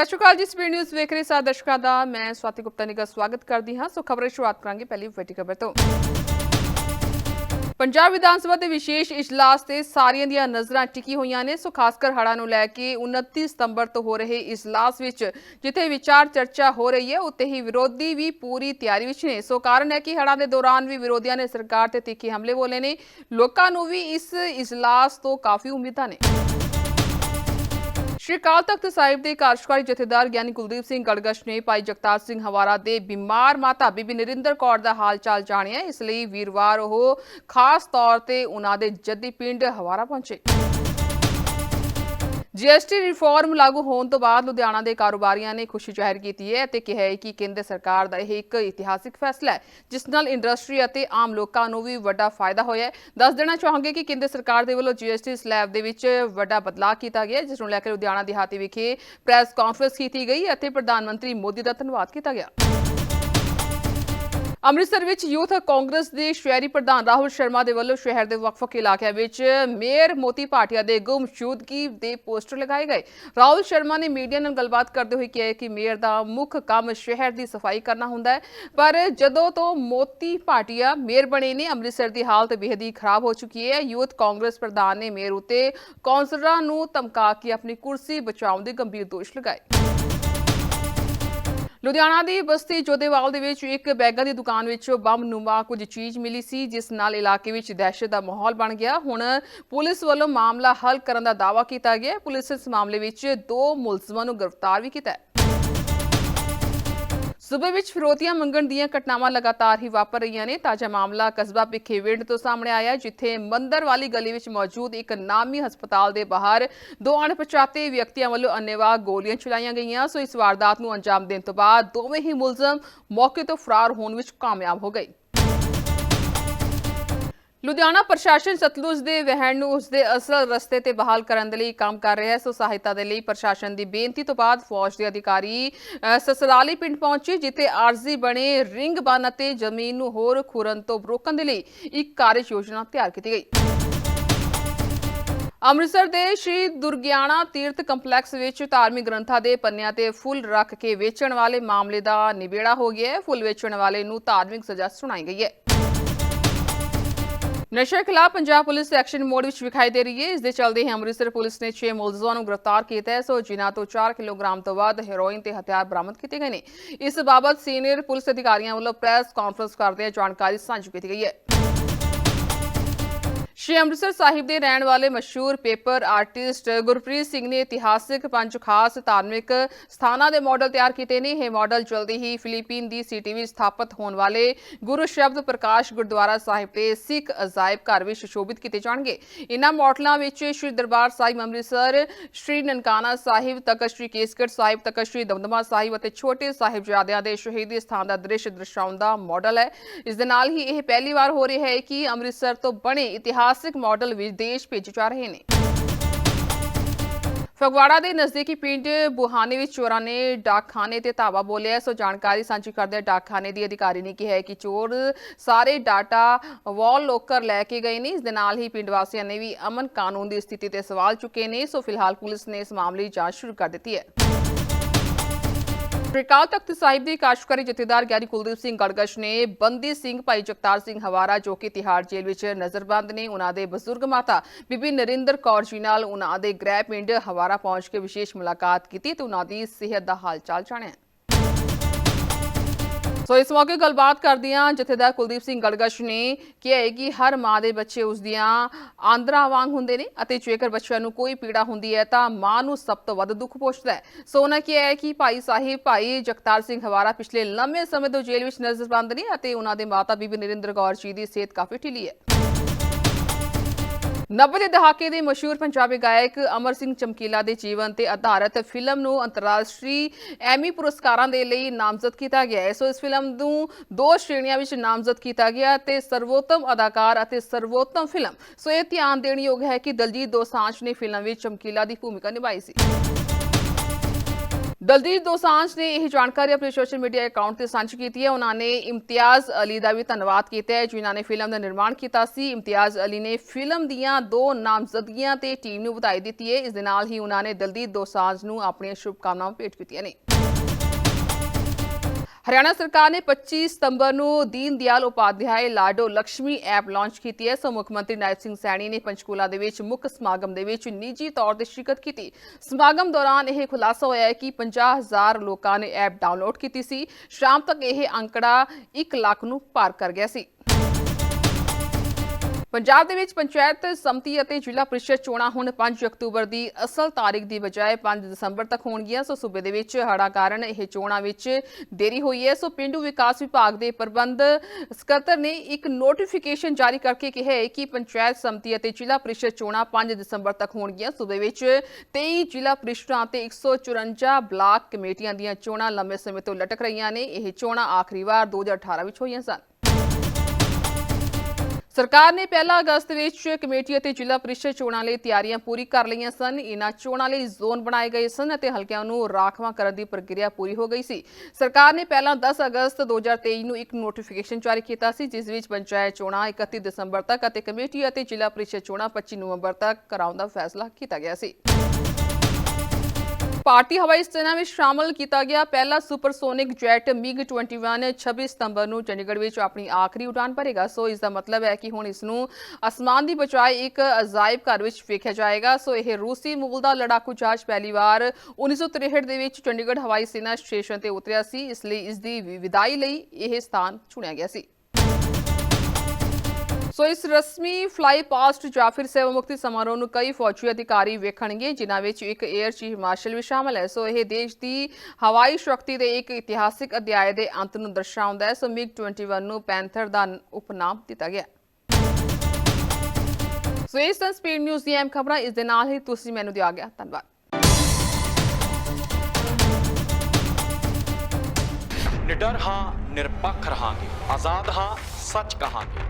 ਸਤਿ ਸ਼੍ਰੀ ਅਕਾਲ ਜੀ, speed news ਵੇਖ ਰਹੇ ਸਾਰੇ ਦਰਸ਼ਕਾਂ ਦਾ। ਮੈਂ ਸਵਾਤੀ ਗੁਪਤਾ ਨਿੱਘਾ ਸਵਾਗਤ ਕਰਦੀ ਹਾਂ। ਸੋ ਖਬਰਾਂ ਸ਼ੁਰੂਆਤ ਕਰਾਂਗੇ ਪਹਿਲੀ ਵੱਡੀ ਖਬਰ ਤੋਂ। ਪੰਜਾਬ ਵਿਧਾਨ ਸਭਾ ਦੇ ਵਿਸ਼ੇਸ਼ ਇਜਲਾਸ ਤੇ ਸਾਰੀਆਂ ਦੀਆਂ ਨਜ਼ਰਾਂ ਟਿਕੀ ਹੋਈਆਂ ਨੇ। ਸੋ ਖਾਸ ਕਰ ਹੜ੍ਹਾਂ ਨੂੰ ਲੈ ਕੇ 29 ਸਤੰਬਰ ਤੋਂ ਹੋ ਰਹੇ ਇਜਲਾਸ ਵਿੱਚ ਜਿੱਥੇ ਵਿਚਾਰ ਚਰਚਾ ਹੋ ਰਹੀ ਹੈ, ਉੱਥੇ ਹੀ ਵਿਰੋਧੀ ਵੀ ਪੂਰੀ ਤਿਆਰੀ ਵਿੱਚ ਨੇ। ਸੋ ਕਾਰਨ ਹੈ ਕਿ ਹੜ੍ਹਾਂ ਦੇ ਦੌਰਾਨ ਵੀ ਵਿਰੋਧੀਆਂ ਨੇ ਸਰਕਾਰ ਤੇ ਤਿੱਖੇ ਹਮਲੇ ਬੋਲੇ ਨੇ। ਲੋਕਾਂ ਨੂੰ ਵੀ ਇਸ ਇਜਲਾਸ ਤੋਂ ਕਾਫੀ ਉਮੀਦਾਂ ਨੇ। ਸ਼੍ਰੀ ਅਕਾਲ ਤਖਤ ਸਾਹਿਬ ਦੇ ਕਾਰਜਕਾਰੀ ਜਥੇਦਾਰ ਗਿਆਨੀ ਕੁਲਦੀਪ ਸਿੰਘ ਗੜਗਸ਼ ਨੇ ਭਾਈ ਜਗਤਾਰ ਸਿੰਘ ਹਵਾਰਾ ਦੇ ਬਿਮਾਰ ਮਾਤਾ ਬੀਬੀ ਨਰਿੰਦਰ ਕੌਰ ਦਾ ਹਾਲ ਚਾਲ ਜਾਣਿਆ। ਇਸ ਲਈ ਵੀਰਵਾਰ ਉਹ ਖਾਸ ਤੌਰ ਤੇ ਉਹਨਾਂ ਦੇ ਜੱਦੀ ਪਿੰਡ ਹਵਾਰਾ ਪਹੁੰਚੇ। ਜੀਐਸਟੀ ਰਿਫਾਰਮ ਲਾਗੂ ਹੋਣ ਤੋਂ ਬਾਅਦ ਲੁਧਿਆਣਾ ਦੇ ਕਾਰੋਬਾਰੀਆਂ ਨੇ ਖੁਸ਼ੀ ਜ਼ਾਹਿਰ ਕੀਤੀ ਹੈ ਅਤੇ ਕਿਹਾ ਹੈ ਕਿ ਕੇਂਦਰ ਸਰਕਾਰ ਦਾ ਇਹ ਇੱਕ ਇਤਿਹਾਸਿਕ ਫੈਸਲਾ ਹੈ, ਜਿਸ ਨਾਲ ਇੰਡਸਟਰੀ ਅਤੇ ਆਮ ਲੋਕਾਂ ਨੂੰ ਵੀ ਵੱਡਾ ਫਾਇਦਾ ਹੋਇਆ ਹੈ। ਦੱਸ ਦੇਣਾ ਚਾਹਾਂਗੇ ਕਿ ਕੇਂਦਰ ਸਰਕਾਰ ਦੇ ਵੱਲੋਂ ਜੀਐਸਟੀ ਸਲੈਬ ਦੇ ਵਿੱਚ ਵੱਡਾ ਬਦਲਾਅ ਕੀਤਾ ਗਿਆ ਜਿਸ ਨੂੰ ਲੈ ਕੇ ਲੁਧਿਆਣਾ ਦਿਹਾਤੀ ਵਿਖੇ ਪ੍ਰੈਸ ਕਾਨਫਰੰਸ ਕੀਤੀ ਗਈ ਅਤੇ ਪ੍ਰਧਾਨ ਮੰਤਰੀ ਮੋਦੀ ਦਾ ਧੰਨਵਾਦ ਕੀਤਾ ਗਿਆ। ਅੰਮ੍ਰਿਤਸਰ ਵਿੱਚ ਯੂਥ ਕਾਂਗਰਸ ਦੇ ਸ਼ਹਿਰੀ ਪ੍ਰਧਾਨ ਰਾਹੁਲ ਸ਼ਰਮਾ ਦੇ ਵੱਲੋਂ ਸ਼ਹਿਰ ਦੇ ਵੱਖ-ਵੱਖ ਇਲਾਕਿਆਂ ਵਿੱਚ ਮੇਅਰ ਮੋਤੀ ਭਾਟੀਆ ਦੇ ਗੁੰਮਸ਼ੂਦਗੀ ਦੇ ਪੋਸਟਰ ਲਗਾਏ ਗਏ। ਰਾਹੁਲ ਸ਼ਰਮਾ ਨੇ ਮੀਡੀਆ ਨਾਲ ਗੱਲਬਾਤ ਕਰਦੇ ਹੋਏ ਕਿਹਾ ਕਿ ਮੇਅਰ ਦਾ ਮੁੱਖ ਕੰਮ ਸ਼ਹਿਰ ਦੀ ਸਫ਼ਾਈ ਕਰਨਾ ਹੁੰਦਾ ਹੈ, ਪਰ ਜਦੋਂ ਤੋਂ ਮੋਤੀ ਭਾਟੀਆ ਮੇਅਰ ਬਣੇ ਨੇ, ਅੰਮ੍ਰਿਤਸਰ ਦੀ ਹਾਲਤ ਬੇਹੱਦ ਹੀ ਖਰਾਬ ਹੋ ਚੁੱਕੀ ਹੈ। ਯੂਥ ਕਾਂਗਰਸ ਪ੍ਰਧਾਨ ਨੇ ਮੇਅਰ ਉਤੇ ਕੌਂਸਲਰਾਂ ਨੂੰ ਧਮਕਾ ਕੇ ਆਪਣੀ ਕੁਰਸੀ ਬਚਾਉਣ ਦੇ ਗੰਭੀਰ ਦੋਸ਼ ਲਗਾਏ। ਲੁਧਿਆਣਾ ਦੀ ਬਸਤੀ ਜੋਧੇਵਾਲ ਦੇ ਵਿੱਚ ਇੱਕ ਬੈਗਾਂ ਦੀ ਦੁਕਾਨ ਵਿੱਚੋਂ ਬੰਬ ਨੁਮਾ ਕੁਝ ਚੀਜ਼ ਮਿਲੀ ਸੀ, ਜਿਸ ਨਾਲ ਇਲਾਕੇ ਵਿੱਚ ਦਹਿਸ਼ਤ ਦਾ ਮਾਹੌਲ ਬਣ ਗਿਆ। ਹੁਣ ਪੁਲਿਸ ਵੱਲੋਂ ਮਾਮਲਾ ਹੱਲ ਕਰਨ ਦਾ ਦਾਅਵਾ ਕੀਤਾ ਗਿਆ। ਪੁਲਿਸ ਇਸ ਮਾਮਲੇ ਵਿੱਚ ਦੋ ਮੁਲਜ਼ਮਾਂ ਨੂੰ ਗ੍ਰਿਫਤਾਰ ਵੀ ਕੀਤਾ ਹੈ। ਸੂਬੇ ਵਿੱਚ ਫਿਰੋਤੀਆਂ ਮੰਗਣ ਦੀਆਂ ਘਟਨਾਵਾਂ ਲਗਾਤਾਰ ਹੀ ਵਾਪਰ ਰਹੀਆਂ ਨੇ। ਤਾਜ਼ਾ ਮਾਮਲਾ ਕਸਬਾ ਭਿੱਖੀਵਿੰਡ ਤੋਂ ਸਾਹਮਣੇ ਆਇਆ ਜਿੱਥੇ ਮੰਦਰ ਵਾਲੀ ਗਲੀ ਵਿੱਚ ਮੌਜੂਦ ਇੱਕ ਨਾਮੀ ਹਸਪਤਾਲ ਦੇ ਬਾਹਰ ਦੋ ਅਣਪਛਾਤੇ ਵਿਅਕਤੀਆਂ ਵੱਲੋਂ ਅੰਨੇਵਾਹ ਗੋਲੀਆਂ ਚਲਾਈਆਂ ਗਈਆਂ। ਸੋ ਇਸ ਵਾਰਦਾਤ ਨੂੰ ਅੰਜਾਮ ਦੇਣ ਤੋਂ ਬਾਅਦ ਦੋਵੇਂ ਹੀ ਮੁਲਜ਼ਮ ਮੌਕੇ ਤੋਂ ਫਰਾਰ ਹੋਣ ਵਿੱਚ ਕਾਮਯਾਬ ਹੋ ਗਏ। ਲੁਧਿਆਣਾ ਪ੍ਰਸ਼ਾਸਨ ਸਤਲੁਜ ਦੇ ਵਹਿਣ ਨੂੰ ਉਸ ਦੇ ਅਸਲ ਰਸਤੇ ਤੇ ਬਹਾਲ ਕਰਨ ਦੇ ਲਈ ਕੰਮ ਕਰ ਰਿਹਾ ਹੈ। ਸੋ ਸਹਾਇਤਾ ਦੇ ਲਈ ਪ੍ਰਸ਼ਾਸਨ ਦੀ ਬੇਨਤੀ ਤੋਂ ਬਾਅਦ ਫੌਜ ਦੇ ਅਧਿਕਾਰੀ ਅ, ਸਸਰਾਲੀ ਪਿੰਡ ਪਹੁੰਚੇ ਜਿੱਥੇ ਆਰਜ਼ੀ ਬਣੇ ਰਿੰਗ ਬੰਨ ਅਤੇ ਜ਼ਮੀਨ ਨੂੰ ਹੋਰ ਖੁਰਨ ਤੋਂ ਰੋਕਣ ਦੇ ਲਈ ਇੱਕ ਕਾਰਜ ਯੋਜਨਾ ਤਿਆਰ ਕੀਤੀ ਗਈ। ਅੰਮ੍ਰਿਤਸਰ ਦੇ ਸ਼੍ਰੀ ਦੁਰਗਿਆਣਾ ਤੀਰਥ ਕੰਪਲੈਕਸ ਵਿੱਚ ਧਾਰਮਿਕ ਗ੍ਰੰਥਾਂ ਦੇ ਪੰਨਿਆਂ ਤੇ ਫੁੱਲ ਰੱਖ ਕੇ ਵੇਚਣ ਵਾਲੇ ਮਾਮਲੇ ਦਾ ਨਿਬੇੜਾ ਹੋ ਗਿਆ ਹੈ। ਫੁੱਲ ਵੇਚਣ ਵਾਲੇ ਨੂੰ ਧਾਰਮਿਕ ਸਜ਼ਾ ਸੁਣਾਈ ਗਈ ਹੈ। ਨਸ਼ੇ ਖਿਲਾਫ ਪੰਜਾਬ ਪੁਲਿਸ ਐਕਸ਼ਨ ਮੋਡ ਵਿੱਚ ਵਿਖਾਈ ਦੇ ਰਹੀ ਹੈ। ਇਸ ਦੇ ਚਲਦੇ ਹੀ ਅੰਮ੍ਰਿਤਸਰ ਪੁਲਿਸ ਨੇ 6 ਮੁਲਜ਼ਮਾਂ ਨੂੰ ਗ੍ਰਿਫਤਾਰ ਕੀਤਾ ਹੈ। ਸੋ ਜਿਨ੍ਹਾਂ ਤੋਂ 4 ਕਿਲੋਗ੍ਰਾਮ ਤੋਂ ਵੱਧ ਹੈਰੋਇਨ ਤੇ ਹਥਿਆਰ ਬਰਾਮਦ ਕੀਤੇ ਗਏ ਨੇ। ਇਸ ਬਾਬਤ ਸੀਨੀਅਰ ਪੁਲਿਸ ਅਧਿਕਾਰੀਆਂ ਵੱਲੋਂ ਪ੍ਰੈਸ ਕਾਨਫਰੰਸ ਕਰਦੇ ਜਾਣਕਾਰੀ ਸਾਂਝੀ ਕੀਤੀ ਗਈ ਹੈ। ਸ਼੍ਰੀ ਅੰਮ੍ਰਿਤਸਰ ਸਾਹਿਬ ਦੇ ਰਹਿਣ ਵਾਲੇ ਮਸ਼ਹੂਰ ਪੇਪਰ ਆਰਟਿਸਟ ਗੁਰਪ੍ਰੀਤ ਸਿੰਘ ਨੇ ਇਤਿਹਾਸਿਕ ਪੰਜ ਖਾਸ ਧਾਰਮਿਕ ਸਥਾਨਾਂ ਦੇ ਮਾਡਲ ਤਿਆਰ ਕੀਤੇ ਨੇ। ਇਹ ਮਾਡਲ ਜਲਦੀ ਹੀ ਫਿਲੀਪੀਨ ਦੀ ਸਿਟੀ ਵਿੱਚ ਸਥਾਪਿਤ ਹੋਣ ਵਾਲੇ ਗੁਰੂ ਸ਼ਬਦ ਪ੍ਰਕਾਸ਼ ਗੁਰਦੁਆਰਾ ਸਾਹਿਬ ਤੇ ਸਿੱਖ ਅਜਾਇਬ ਘਰ ਵਿੱਚ ਸ਼ੋਭਿਤ ਕੀਤੇ ਜਾਣਗੇ। ਇਨ੍ਹਾਂ ਮਾਡਲਾਂ ਵਿੱਚ ਸ਼੍ਰੀ ਦਰਬਾਰ ਸਾਹਿਬ ਅੰਮ੍ਰਿਤਸਰ, ਸ਼੍ਰੀ ਨਨਕਾਣਾ ਸਾਹਿਬ ਤਖਤ ਸ਼੍ਰੀ ਕੇਸਗੜ੍ਹ ਸਾਹਿਬ ਤਖਤ ਸ਼੍ਰੀ ਦਮਦਮਾ ਸਾਹਿਬ ਅਤੇ ਛੋਟੇ ਸਾਹਿਬਜ਼ਾਦਿਆਂ ਦੇ ਸ਼ਹੀਦੀ ਸਥਾਨ ਦਾ ਦ੍ਰਿਸ਼ ਦਰਸਾਉਂਦਾ ਮਾਡਲ ਹੈ। ਇਸ ਦੇ ਨਾਲ ਹੀ ਇਹ ਪਹਿਲੀ ਵਾਰ ਹੋ ਰਿਹਾ ਹੈ ਕਿ ਅੰਮ੍ਰਿਤਸਰ ਤੋਂ ਬਣੇ ਇਤਿਹਾਸ ਇਤਿਹਾਸਿਕ ਮਾਡਲ ਵਿਦੇਸ਼ ਭੇਜੇ ਜਾ ਰਹੇ ਨੇ। ਫਗਵਾੜਾ ਦੇ ਨਜ਼ਦੀਕੀ ਪਿੰਡ ਬੁਹਾਨੇ ਵਿੱਚ ਚੋਰਾਂ ਨੇ ਡਾਕਖਾਨੇ ਤੇ ਧਾਵਾ ਬੋਲਿਆ। ਸੋ ਜਾਣਕਾਰੀ ਸਾਂਝੀ ਕਰਦੇ ਡਾਕਖਾਨੇ ਦੀ ਅਧਿਕਾਰੀ ਨੇ ਕਿਹਾ ਕਿ ਚੋਰ ਸਾਰੇ ਡਾਟਾ ਵਾਲ ਲੋਕਰ ਲੈ ਕੇ ਗਏ ਨੇ। ਇਸ ਦੇ ਨਾਲ ਹੀ ਪਿੰਡ ਵਾਸੀਆਂ ਨੇ ਵੀ ਅਮਨ ਕਾਨੂੰਨ ਦੀ ਸਥਿਤੀ ਤੇ ਸਵਾਲ ਚੁੱਕੇ ਨੇ। ਸੋ ਫਿਲਹਾਲ ਪੁਲਿਸ ਨੇ ਇਸ ਮਾਮਲੇ ਦੀ ਜਾਂਚ ਸ਼ੁਰੂ ਕਰ ਦਿੱਤੀ ਹੈ। ਅਕਾਲ ਤਖਤ ਸਾਹਿਬ ਦੇ ਕਾਸ਼ਕਾਰੀ ਜਥੇਦਾਰ ਗਿਆਨੀ ਕੁਲਦੀਪ ਸਿੰਘ ਗੜਗਸ਼ ਨੇ ਬੰਦੀ ਸਿੰਘ ਭਾਈ ਜਗਤਾਰ ਸਿੰਘ ਹਵਾਰਾ, ਜੋ ਕਿ ਤਿਹਾੜ ਜੇਲ੍ਹ ਵਿੱਚ ਨਜ਼ਰਬੰਦ ਨੇ, ਉਹਨਾਂ ਦੇ ਬਜ਼ੁਰਗ ਮਾਤਾ ਬੀਬੀ ਨਰਿੰਦਰ ਕੌਰ ਜੀ ਨਾਲ ਉਹਨਾਂ ਦੇ ਗ੍ਰਹਿ ਪਿੰਡ ਹਵਾਰਾ ਪਹੁੰਚ ਕੇ ਵਿਸ਼ੇਸ਼ ਮੁਲਾਕਾਤ ਕੀਤੀ ਤੇ ਉਹਨਾਂ ਦੀ ਸਿਹਤ ਦਾ ਹਾਲ ਚਾਲ ਜਾਣਿਆ। ਸੋ ਇਸ ਮੌਕੇ ਗੱਲਬਾਤ ਕਰਦਿਆਂ ਜਥੇਦਾਰ ਕੁਲਦੀਪ ਸਿੰਘ ਗੜਗਸ਼ ਨੇ ਕਿਹਾ ਹੈ ਕਿ ਹਰ ਮਾਂ ਦੇ ਬੱਚੇ ਉਸ ਦੀਆਂ ਆਂਦਰਾਂ ਵਾਂਗ ਹੁੰਦੇ ਨੇ ਅਤੇ ਜੇਕਰ ਬੱਚਿਆਂ ਨੂੰ ਕੋਈ ਪੀੜਾ ਹੁੰਦੀ ਹੈ ਤਾਂ ਮਾਂ ਨੂੰ ਸਭ ਤੋਂ ਵੱਧ ਦੁੱਖ ਪਹੁੰਚਦਾ ਹੈ। ਸੋ ਉਹਨਾਂ ਕਿਹਾ ਹੈ ਕਿ ਭਾਈ ਸਾਹਿਬ, ਭਾਈ ਜਗਤਾਰ ਸਿੰਘ ਹਵਾਰਾ ਪਿਛਲੇ ਲੰਮੇ ਸਮੇਂ ਤੋਂ ਜੇਲ੍ਹ ਵਿੱਚ ਨਜ਼ਰਬੰਦ ਨੇ ਅਤੇ ਉਹਨਾਂ ਦੇ ਮਾਤਾ ਬੀਬੀ ਨਰਿੰਦਰ ਕੌਰ ਜੀ ਦੀ ਸਿਹਤ ਕਾਫੀ ਢਿੱਲੀ ਹੈ। 90 ਦੇ ਦਹਾਕੇ ਦੇ ਮਸ਼ਹੂਰ ਪੰਜਾਬੀ ਗਾਇਕ ਅਮਰ ਸਿੰਘ ਚਮਕੀਲਾ ਦੇ ਜੀਵਨ ਤੇ ਆਧਾਰਿਤ ਫਿਲਮ ਨੂੰ ਅੰਤਰਰਾਸ਼ਟਰੀ ਐਮੀ ਪੁਰਸਕਾਰਾਂ ਦੇ ਲਈ ਨਾਮਜ਼ਦ ਕੀਤਾ ਗਿਆ ਹੈ। ਸੋ ਇਸ ਫਿਲਮ ਨੂੰ ਦੋ ਸ਼੍ਰੇਣੀਆਂ ਵਿੱਚ ਨਾਮਜ਼ਦ ਕੀਤਾ ਗਿਆ ਤੇ ਸਰਵੋਤਮ ਅਦਾਕਾਰ ਅਤੇ ਸਰਵੋਤਮ ਫਿਲਮ। ਸੋ ਇਹ ਧਿਆਨ ਦੇਣ ਯੋਗ ਹੈ ਕਿ ਦਲਜੀਤ ਦੋਸਾਂਝ ਨੇ ਫਿਲਮ ਵਿੱਚ ਚਮਕੀਲਾ ਦੀ ਭੂਮਿਕਾ ਨਿਭਾਈ ਸੀ। ਦਲਜੀਤ ਦੋਸਾਂਝ ਨੇ ਇਹ ਜਾਣਕਾਰੀ ਆਪਣੇ ਸੋਸ਼ਲ ਮੀਡੀਆ ਅਕਾਊਂਟ ਤੇ ਸਾਂਝੀ ਕੀਤੀ ਹੈ। ਉਹਨਾਂ ਨੇ ਇਮਤਿਆਜ਼ ਅਲੀ ਦਾ ਵੀ ਧੰਨਵਾਦ ਕੀਤਾ ਹੈ, ਜਿਨ੍ਹਾਂ ਨੇ ਫਿਲਮ ਦਾ ਨਿਰਮਾਣ ਕੀਤਾ ਸੀ। ਇਮਤਿਆਜ਼ ਅਲੀ ਨੇ ਫਿਲਮ ਦੀਆਂ ਦੋ ਨਾਮਜ਼ਦਗੀਆਂ ਤੇ ਟੀਮ ਨੂੰ ਵਧਾਈ ਦਿੱਤੀ ਹੈ। ਇਸ ਦੇ ਨਾਲ ਹੀ ਉਹਨਾਂ ਨੇ ਦਲਜੀਤ ਦੋਸਾਂਝ ਨੂੰ ਆਪਣੀਆਂ ਸ਼ੁਭਕਾਮਨਾਵਾਂ ਭੇਟ ਕੀਤੀਆਂ ਨੇ। ਹਰਿਆਣਾ ਸਰਕਾਰ ਨੇ 25 ਸਤੰਬਰ ਨੂੰ ਦੀਨ ਦਿਆਲ ਉਪਾਧਿਆਏ ਲਾਡੋ ਲక్ష్ਮੀ ਐਪ ਲਾਂਚ ਕੀਤੀ ਹੈ। ਸੋ ਮੁੱਖ ਮੰਤਰੀ ਨਾਇਬ ਸਿੰਘ ਸੈਣੀ ਨੇ ਪੰਚਕੂਲਾ ਦੇ ਵਿੱਚ ਮੁੱਖ ਸਮਾਗਮ ਦੇ ਵਿੱਚ ਨਿੱਜੀ ਤੌਰ ਤੇ ਸ਼ਿਰਕਤ ਕੀਤੀ। ਸਮਾਗਮ ਦੌਰਾਨ ਇਹ ਖੁਲਾਸਾ ਹੋਇਆ ਹੈ ਕਿ 50000 ਲੋਕਾਂ ਨੇ ਐਪ ਡਾਊਨਲੋਡ ਕੀਤੀ ਸੀ। ਸ਼ਾਮ ਤੱਕ ਇਹ ਅੰਕੜਾ 1 ਲੱਖ ਨੂੰ ਪਾਰ ਕਰ ਗਿਆ ਸੀ। ਪੰਜਾਬ ਦੇ ਵਿੱਚ ਪੰਚਾਇਤ ਸਮਤੀ ਅਤੇ ਜ਼ਿਲ੍ਹਾ ਪ੍ਰੀਸ਼ਦ ਚੋਣਾਂ ਹੁਣ 5 ਅਕਤੂਬਰ ਦੀ ਅਸਲ ਤਾਰੀਖ ਦੀ ਬਜਾਏ 5 ਦਸੰਬਰ ਤੱਕ ਹੋਣਗੀਆਂ। ਸੋ ਸੂਬੇ ਦੇ ਵਿੱਚ ਹੜ੍ਹਾਂ ਕਾਰਨ ਇਹ ਚੋਣਾਂ ਵਿੱਚ ਦੇਰੀ ਹੋਈ ਹੈ। ਸੋ ਪਿੰਡੂ ਵਿਕਾਸ ਵਿਭਾਗ ਦੇ ਪ੍ਰਬੰਧ ਸਕੱਤਰ ਨੇ ਇੱਕ ਨੋਟੀਫਿਕੇਸ਼ਨ ਜਾਰੀ ਕਰਕੇ ਕਿਹਾ ਹੈ ਕਿ ਪੰਚਾਇਤ ਸਮਤੀ ਅਤੇ ਜ਼ਿਲ੍ਹਾ ਪ੍ਰੀਸ਼ਦ ਚੋਣਾਂ 5 ਦਸੰਬਰ ਤੱਕ ਹੋਣਗੀਆਂ। ਸੂਬੇ ਵਿੱਚ 23 ਜ਼ਿਲ੍ਹਾ ਪ੍ਰੀਸ਼ਦਾਂ ਤੇ 154 ਬਲਾਕ ਕਮੇਟੀਆਂ ਦੀਆਂ ਚੋਣਾਂ ਲੰਬੇ ਸਮੇਂ ਤੋਂ ਲਟਕ ਰਹੀਆਂ ਨੇ। ਇਹ ਚੋਣਾਂ ਆਖਰੀ ਵਾਰ 2018 ਵਿੱਚ ਹੋਈਆਂ ਸਨ। ਸਰਕਾਰ ਨੇ 1 ਅਗਸਤ ਵਿੱਚ ਕਮੇਟੀ ਅਤੇ ਜ਼ਿਲ੍ਹਾ ਪ੍ਰੀਸ਼ਦ ਚੋਣਾਂ ਲਈ ਤਿਆਰੀਆਂ ਪੂਰੀ ਕਰ ਲਈਆਂ ਸਨ। ਇਨ੍ਹਾਂ ਚੋਣਾਂ ਲਈ ਜ਼ੋਨ ਬਣਾਏ ਗਏ ਸਨ ਅਤੇ ਹਲਕਿਆਂ ਨੂੰ ਰਾਖਵਾਂ ਕਰਨ ਦੀ ਪ੍ਰਕਿਰਿਆ ਪੂਰੀ ਹੋ ਗਈ ਸੀ। ਸਰਕਾਰ ਨੇ ਪਹਿਲਾਂ 10 ਅਗਸਤ 2023 ਨੂੰ ਇੱਕ ਨੋਟੀਫਿਕੇਸ਼ਨ ਜਾਰੀ ਕੀਤਾ ਸੀ, ਜਿਸ ਵਿੱਚ ਪੰਚਾਇਤ ਚੋਣਾਂ 31 ਦਸੰਬਰ ਤੱਕ ਅਤੇ ਕਮੇਟੀ ਅਤੇ ਜ਼ਿਲ੍ਹਾ ਪ੍ਰੀਸ਼ਦ ਚੋਣਾਂ 25 ਨਵੰਬਰ ਤੱਕ ਕਰਾਉਣ ਦਾ ਫੈਸਲਾ ਕੀਤਾ ਗਿਆ ਸੀ। ਭਾਰਤੀ ਹਵਾਈ ਸੈਨਾ ਵਿੱਚ ਸ਼ਾਮਲ ਕੀਤਾ ਗਿਆ ਪਹਿਲਾ ਸੁਪਰਸੋਨਿਕ ਜੈਟ ਮਿਗ 21 26 ਸਤੰਬਰ ਨੂੰ ਚੰਡੀਗੜ੍ਹ ਵਿੱਚ ਆਪਣੀ ਆਖਰੀ ਉਡਾਨ ਭਰੇਗਾ। ਸੋ ਇਸ ਦਾ ਮਤਲਬ ਹੈ ਕਿ ਹੁਣ ਇਸ ਨੂੰ ਅਸਮਾਨ ਦੀ ਬਜਾਏ ਇੱਕ ਅਜਾਇਬ ਘਰ ਵਿੱਚ ਵੇਖਿਆ ਜਾਏਗਾ। ਸੋ ਇਹ ਰੂਸੀ ਮੂਲ ਦਾ ਲੜਾਕੂ ਜਹਾਜ਼ ਪਹਿਲੀ ਵਾਰ 1963 ਦੇ ਵਿੱਚ ਚੰਡੀਗੜ੍ਹ ਹਵਾਈ ਸੈਨਾ ਸਟੇਸ਼ਨ ਤੇ ਉਤਰਿਆ ਸੀ। ਇਸ ਲਈ ਇਸ ਦੀ ਵਿਦਾਈ ਲਈ ਇਹ ਸਥਾਨ ਚੁਣਿਆ ਗਿਆ ਸੀ। ਸੋ ਇਸ ਰਸਮੀ ਫਲਾਈ ਪਾਸਟ ਜਾਂ ਫਿਰ ਸੇਵਾ ਮੁਕਤੀ ਸਮਾਰੋਹ ਨੂੰ ਕਈ ਫੌਜੀ ਅਧਿਕਾਰੀ ਵੇਖਣਗੇ, ਜਿਨ੍ਹਾਂ ਵਿੱਚ ਇੱਕ 에ਅਰ ਚੀਫ ਮਾਰਸ਼ਲ ਵੀ ਸ਼ਾਮਲ ਹੈ। ਸੋ ਇਹ ਦੇਸ਼ ਦੀ ਹਵਾਈ ਸ਼ਕਤੀ ਦੇ ਇੱਕ ਇਤਿਹਾਸਿਕ ਅਧਿਆਇ ਦੇ ਅੰਤ ਨੂੰ ਦਰਸਾਉਂਦਾ ਹੈ। ਸੋ ਮਿਗ 21 ਨੂੰ ਪੈਂਥਰ ਦਾ ਉਪਨਾਮ ਦਿੱਤਾ ਗਿਆ। ਸੋ ਇਸ ਸਨ ਸਪੀਡ ਨਿਊਜ਼ ਦੀ ਅਹਿਮ ਖਬਰਾਂ, ਇਸ ਦੇ ਨਾਲ ਹੀ ਤੁਸੀਂ ਮੈਨੂੰ ਦਿਆ ਗਿਆ ਧੰਨਵਾਦ। ਨਿਡਰ ਹਾਂ, ਨਿਰਪੱਖ ਰਹਾਂਗੇ। ਆਜ਼ਾਦ ਹਾਂ, ਸੱਚ ਕਹਾਂਗੇ।